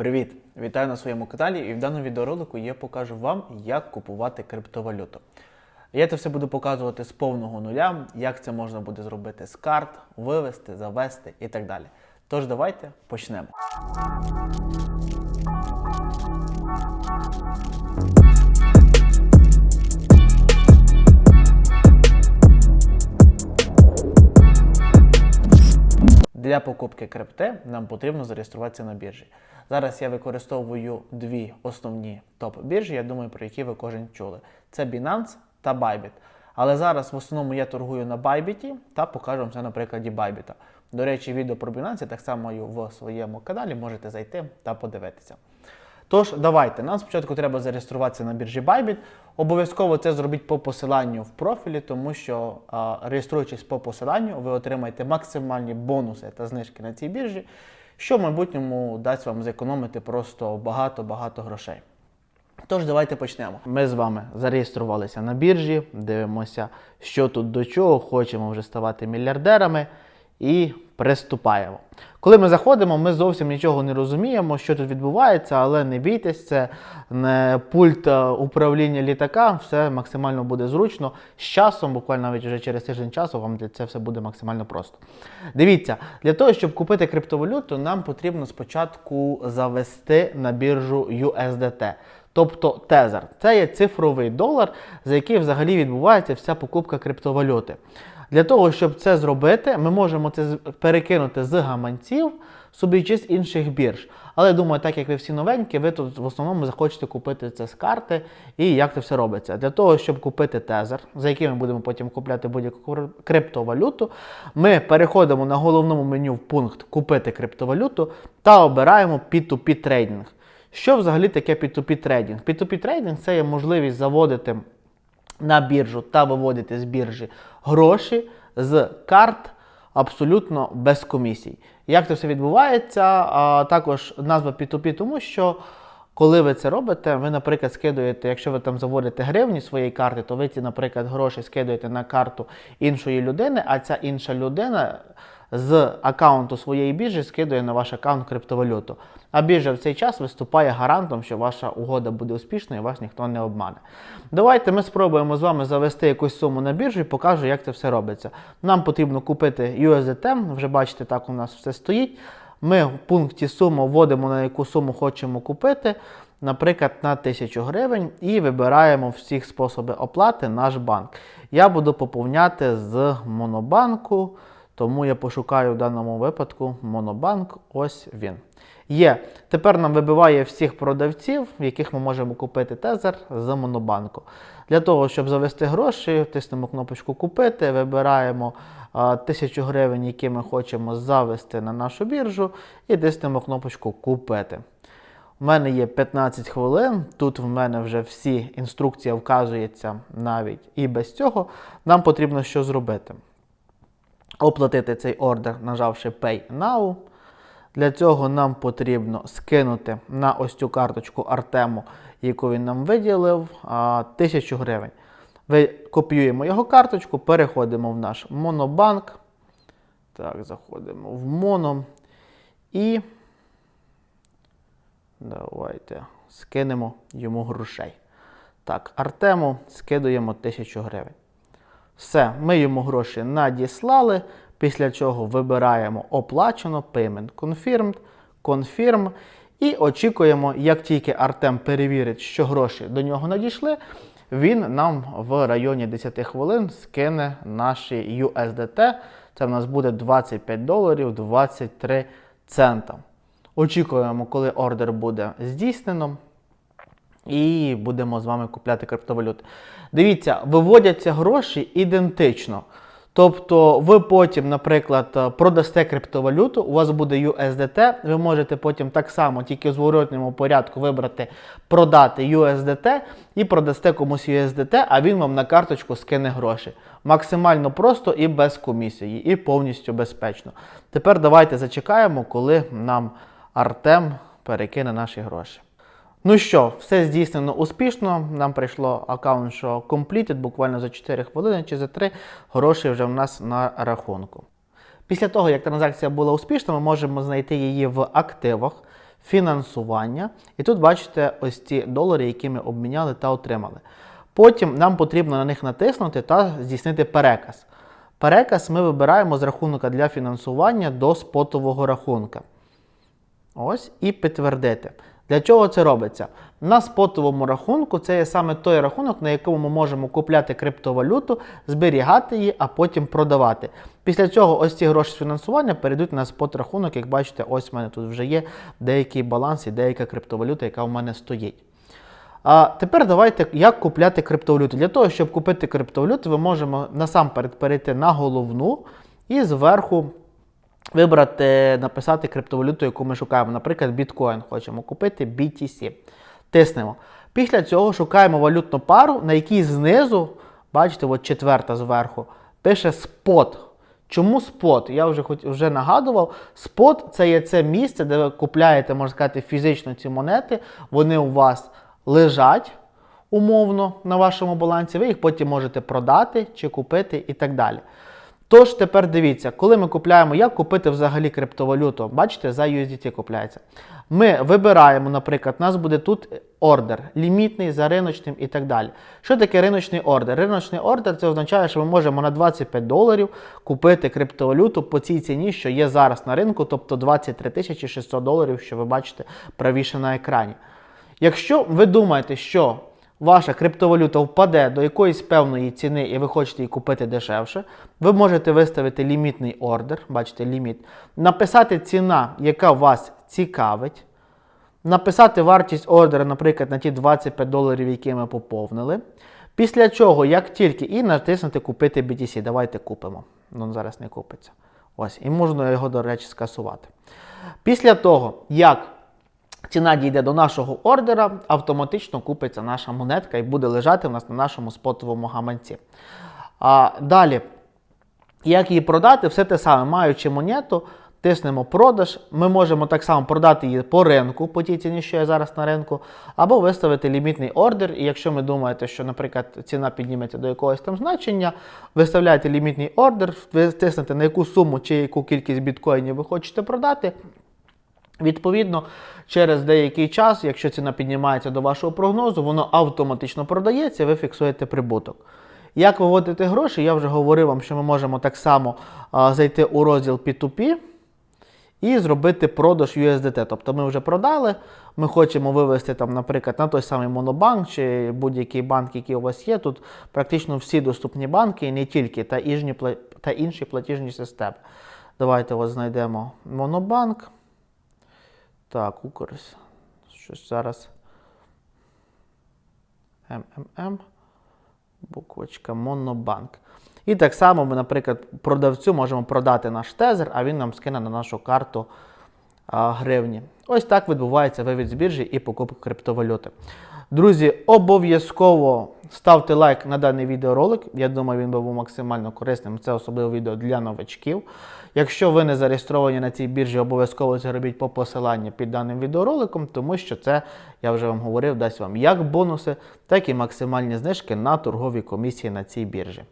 Привіт! Вітаю на своєму каналі і в даному відеоролику я покажу вам, як купувати криптовалюту. Я це все буду показувати з повного нуля, як це можна буде зробити з карт, вивести, завести і так далі. Тож давайте почнемо. Для покупки крипти нам потрібно зареєструватися на біржі. Зараз я використовую дві основні топ-біржі, я думаю, про які ви кожен чули. Це Binance та Bybit. Але зараз в основному я торгую на Bybit та покажу вам це на прикладі Bybit. До речі, відео про Binance так само в своєму каналі, можете зайти та подивитися. Тож, давайте. Нам спочатку треба зареєструватися на біржі Bybit. Обов'язково це зробіть по посиланню в профілі, тому що реєструючись по посиланню, ви отримаєте максимальні бонуси та знижки на цій біржі, що в майбутньому дасть вам зекономити просто багато-багато грошей. Тож, давайте почнемо. Ми з вами зареєструвалися на біржі, дивимося, що тут до чого, хочемо вже ставати мільярдерами і приступаємо. Коли ми заходимо, ми зовсім нічого не розуміємо, що тут відбувається, але не бійтесь, це не пульт е, управління літака, все максимально буде зручно. З часом, буквально навіть вже через тиждень часу, вам це все буде максимально просто. Дивіться, для того, щоб купити криптовалюту, нам потрібно спочатку завести на біржу USDT. Тобто тезер. Це є цифровий долар, за який взагалі відбувається вся покупка криптовалюти. Для того, щоб це зробити, ми можемо це перекинути з гаманців собі чи з інших бірж. Але думаю, так як ви всі новенькі, ви тут в основному захочете купити це з карти і як це все робиться. Для того, щоб купити тезер, за який ми будемо потім купляти будь-яку криптовалюту, ми переходимо на головному меню в пункт Купити криптовалюту та обираємо P2P трейдинг. Що взагалі таке P2P трейдинг? P2P трейдинг це є можливість заводити на біржу та виводити з біржі гроші з карт абсолютно без комісій. Як це все відбувається? А, також назва P2P, тому що коли ви це робите, ви, наприклад, скидуєте, якщо ви там заводите гривні своєї карти, то ви ці, наприклад, гроші скидуєте на карту іншої людини, а ця інша людина з аккаунту своєї біржі скидує на ваш аккаунт криптовалюту. А біржа в цей час виступає гарантом, що ваша угода буде успішною і вас ніхто не обмане. Давайте ми спробуємо з вами завести якусь суму на біржу і покажу, як це все робиться. Нам потрібно купити USDT, вже бачите, так у нас все стоїть. Ми в пункті сума вводимо, на яку суму хочемо купити, наприклад, на 1000 гривень, і вибираємо всіх способи оплати наш банк. Я буду поповняти з Монобанку, тому я пошукаю в даному випадку Монобанк. Ось він. Є. Тепер нам вибиває всіх продавців, в яких ми можемо купити тезер з Монобанку. Для того, щоб завести гроші, тиснемо кнопочку Купити, вибираємо 1000 гривень, які ми хочемо завести на нашу біржу, і тиснемо кнопочку Купити. У мене є 15 хвилин. Тут в мене вже всі інструкція вказується навіть і без цього. Нам потрібно що зробити? Оплатити цей ордер, нажавши Pay Now. Для цього нам потрібно скинути на ось цю карточку Артему, яку він нам виділив, а, 1000 гривень. Ви копіюємо його карточку, переходимо в наш монобанк. Так, заходимо в моно. І давайте скинемо йому грошей. Так, Артему скидуємо 1000 гривень. Все, ми йому гроші надіслали, після чого вибираємо оплачено, payment confirmed, confirm і очікуємо, як тільки Артем перевірить, що гроші до нього надійшли, він нам в районі 10 хвилин скине наші USDT. Це в нас буде 25 доларів 23 цента. Очікуємо, коли ордер буде здійснено. І будемо з вами купляти криптовалюти. Дивіться, виводяться гроші ідентично. Тобто, ви потім, наприклад, продасте криптовалюту, у вас буде USDT, ви можете потім так само, тільки в зворотньому порядку вибрати продати USDT і продасте комусь USDT, а він вам на карточку скине гроші. Максимально просто і без комісії, і повністю безпечно. Тепер давайте зачекаємо, коли нам Артем перекине наші гроші. Ну що, все здійснено успішно. Нам прийшло аккаунт, що completed, буквально за 4 хвилини чи за 3 гроші вже в нас на рахунку. Після того, як транзакція була успішна, ми можемо знайти її в активах. фінансування. І тут бачите ось ці долари, які ми обміняли та отримали. Потім нам потрібно на них натиснути та здійснити переказ. Переказ ми вибираємо з рахунка для фінансування до спотового рахунка. Ось і підтвердити. Для чого це робиться? На спотовому рахунку це є саме той рахунок, на якому ми можемо купляти криптовалюту, зберігати її, а потім продавати. Після цього ось ці гроші з фінансування перейдуть на спот рахунок. Як бачите, ось в мене тут вже є деякий баланс і деяка криптовалюта, яка в мене стоїть. А тепер давайте як купляти криптовалюту. Для того, щоб купити криптовалюту, ми можемо насамперед перейти на головну і зверху вибрати, написати криптовалюту, яку ми шукаємо. Наприклад, біткоін хочемо купити BTC. Тиснемо. Після цього шукаємо валютну пару, на якій знизу, бачите, от четверта зверху, пише спот. Чому спот? Я вже хоч вже нагадував. Спот це є це місце, де ви купляєте, можна сказати, фізично ці монети. Вони у вас лежать умовно на вашому балансі. Ви їх потім можете продати чи купити і так далі. Тож тепер дивіться, коли ми купляємо, як купити взагалі криптовалюту, бачите, за USDT купляється. Ми вибираємо, наприклад, у нас буде тут ордер, лімітний за риночним і так далі. Що таке риночний ордер? Риночний ордер це означає, що ми можемо на 25 доларів купити криптовалюту по цій ціні, що є зараз на ринку, тобто 23 тисячі 600 доларів, що ви бачите правіше на екрані. Якщо ви думаєте, що ваша криптовалюта впаде до якоїсь певної ціни і ви хочете її купити дешевше, ви можете виставити лімітний ордер, бачите, ліміт, написати ціна, яка вас цікавить, написати вартість ордера, наприклад, на ті 25 доларів, які ми поповнили. Після чого, як тільки, і натиснути Купити BTC. Давайте купимо. Ну, зараз не купиться. Ось, і можна його, до речі, скасувати. Після того, як ціна дійде до нашого ордера, автоматично купиться наша монетка і буде лежати у нас на нашому спотовому гаманці. А далі, як її продати, все те саме, маючи монету, тиснемо продаж. Ми можемо так само продати її по ринку, по тій ціні, що є зараз на ринку, або виставити лімітний ордер. І якщо ви думаєте, що, наприклад, ціна підніметься до якогось там значення, виставляєте лімітний ордер, ви тиснете на яку суму чи яку кількість біткоїнів ви хочете продати. Відповідно, через деякий час, якщо ціна піднімається до вашого прогнозу, воно автоматично продається, ви фіксуєте прибуток. Як виводити гроші, я вже говорив вам, що ми можемо так само а, зайти у розділ P2P і зробити продаж USDT. Тобто ми вже продали, ми хочемо вивести, там, наприклад, на той самий Монобанк чи будь-який банк, який у вас є. Тут практично всі доступні банки, і не тільки, та, інші платіжні системи. Давайте ось знайдемо Монобанк. Так, Укрс. Щось зараз. МММ. Буквочка Монобанк. І так само ми, наприклад, продавцю можемо продати наш тезер, а він нам скине на нашу карту гривні. Ось так відбувається вивід з біржі і покупка криптовалюти. Друзі, обов'язково ставте лайк на даний відеоролик. Я думаю, він був максимально корисним. Це особливе відео для новачків. Якщо ви не зареєстровані на цій біржі, обов'язково це робіть по посиланню під даним відеороликом, тому що це, я вже вам говорив, дасть вам як бонуси, так і максимальні знижки на торгові комісії на цій біржі.